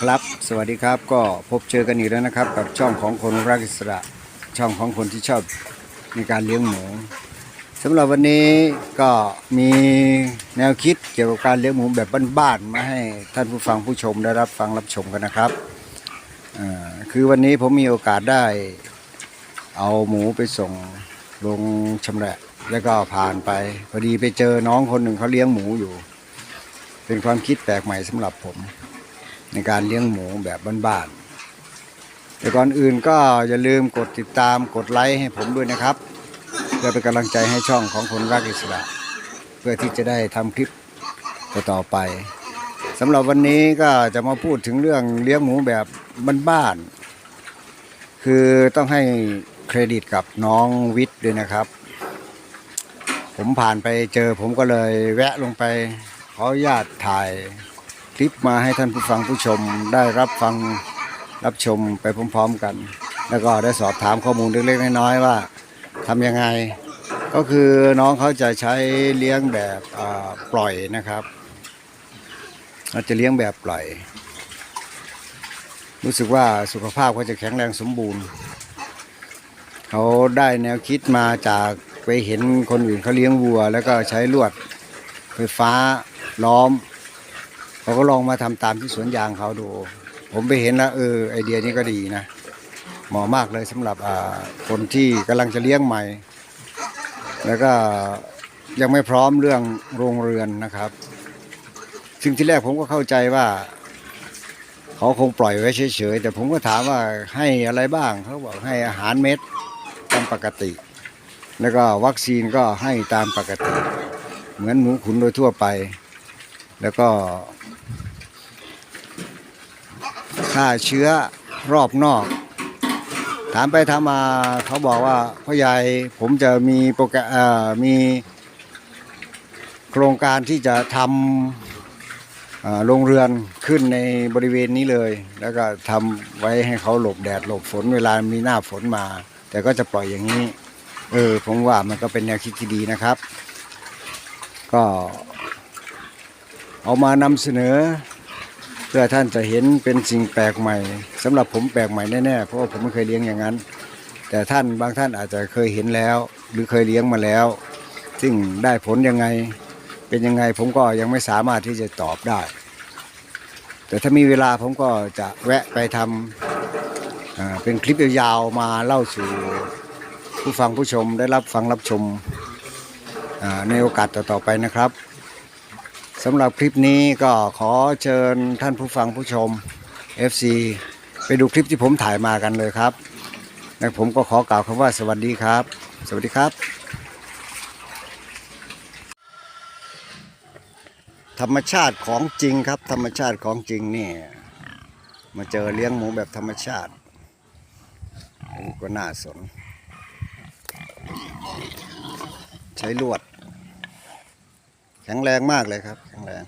ครับ สวัสดีครับ ก็พบเจอกันอีกแล้วนะครับ กับช่องของคนรักอิสระ ช่องของคนที่ชอบในการเลี้ยงหมูสำหรับวันนี้ก็มีแนวคิดเกี่ยวกับการเลี้ยงหมูแบบบ้านๆมาให้ท่านผู้ฟังผู้ชมได้รับฟังรับชมกันนะครับคือวันนี้ผมมีโอกาสได้ เอาหมูไปส่งลงชำแหละแล้วก็ผ่านไปพอดีไปเจอน้องคนหนึ่งเขาเลี้ยงหมูอยู่ เป็นความคิดแปลกใหม่สำหรับผม ในการเลี้ยงหมูแบบบ้านๆแต่ก่อนอื่นก็อย่าลืมกดติดตามกดไลค์ให้ผมด้วยนะครับเพื่อเป็นกำลังใจให้ช่องของคนรักอิสระ เพื่อที่จะได้ทำคลิปต่อไปสำหรับวันนี้ก็จะมาพูดถึงเรื่องเลี้ยงหมูแบบบ้านๆคือต้องให้เครดิตกับน้องวิทย์ด้วยนะครับ ผมผ่านไปเจอผมก็เลยแวะลงไปขออนุญาตถ่าย ลิปมาให้ท่านผู้ฟังผู้ชมได้รับฟังรับชมไปพร้อมๆกัน แล้วก็ได้สอบถามข้อมูลเล็กๆน้อยๆว่าทำยังไง ก็คือน้องเขาจะใช้เลี้ยงแบบปล่อยนะครับเราจะเลี้ยงแบบปล่อย รู้สึกว่าสุขภาพเขาจะแข็งแรงสมบูรณ์เขาได้แนวคิดมาจากไปเห็นคนอื่นเขาเลี้ยงวัว แล้วก็ใช้ลวดไฟฟ้าล้อม เขาก็ลองมาทำตามที่สวนยางเขาดู ผมไปเห็นแล้วเออไอเดียนี้ก็ดีนะเหมาะมากเลยสำหรับคนที่กำลังจะเลี้ยงใหม่ แล้วก็ยังไม่พร้อมเรื่องโรงเรือนนะครับ ซึ่งที่แรกผมก็เข้าใจว่า เขาคงปล่อยไว้เฉยๆ แต่ผมก็ถามว่าให้อะไรบ้างเขาบอกให้อาหารเม็ดตามปกติ แล้วก็วัคซีนก็ให้ตามปกติ เหมือนหมูขุนโดยทั่วไป แล้วก็ฆ่าเชื้อรอบนอก ถามไปถามมาเขาบอกว่าพ่อใหญ่ผมจะมีโปรแกรมมีโครงการที่จะทำโรงเรือนขึ้นในบริเวณนี้เลย แล้วก็ทำไว้ให้เขาหลบแดดหลบฝนเวลามีหน้าฝนมา แต่ก็จะปล่อยอย่างนี้ เออผมว่ามันก็เป็นแนวคิดที่ดีนะครับ ก็ เอามานำเสนอ เพื่อท่านจะเห็นเป็นสิ่งแปลกใหม่สำหรับผมแปลกใหม่แน่ๆเพราะว่าผมไม่เคยเลี้ยงอย่างนั้น แต่ท่านบางท่านอาจจะเคยเห็นแล้ว หรือเคยเลี้ยงมาแล้ว ซึ่งได้ผลยังไงเป็นยังไงผมก็ยังไม่สามารถที่จะตอบได้ แต่ถ้ามีเวลาผมก็จะแวะไปทำเป็นคลิปยาวๆมาเล่าสู่ผู้ฟังผู้ชมได้รับฟังรับชมในโอกาสต่อๆไปนะครับ สำหรับคลิปนี้ก็ขอเชิญท่านผู้ฟังผู้ชม FC ไปดูคลิปที่ผมถ่ายมากันเลยครับและผมก็ขอกล่าวคำว่าสวัสดีครับ สวัสดีครับ ธรรมชาติของจริงครับ ธรรมชาติของจริงนี่มาเจอเลี้ยงหมูแบบธรรมชาติก็น่าสน ใช้ลวด ข็งแรงมากเลยครับ แข็งแรง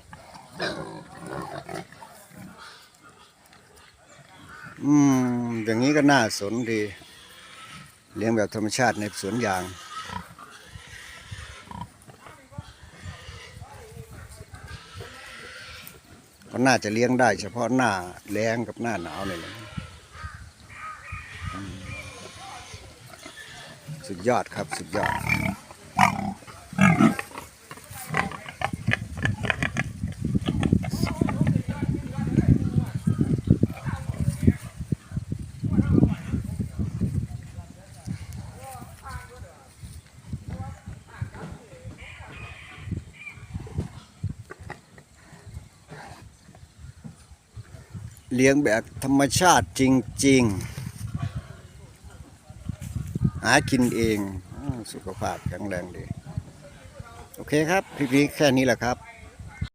อืม อย่างนี้ก็น่าสนดี เลี้ยงแบบธรรมชาติในสวนยางก็น่าจะเลี้ยงได้เฉพาะหน้าแล้งกับหน้าหนาวเลยนะอืมสุดยอดครับ สุดยอด เลี้ยงแบบธรรมชาติจริง ๆ หากินเอง สุขภาพแข็งแรงดี โอเคครับ คลิปนี้แค่นี้แหละครับ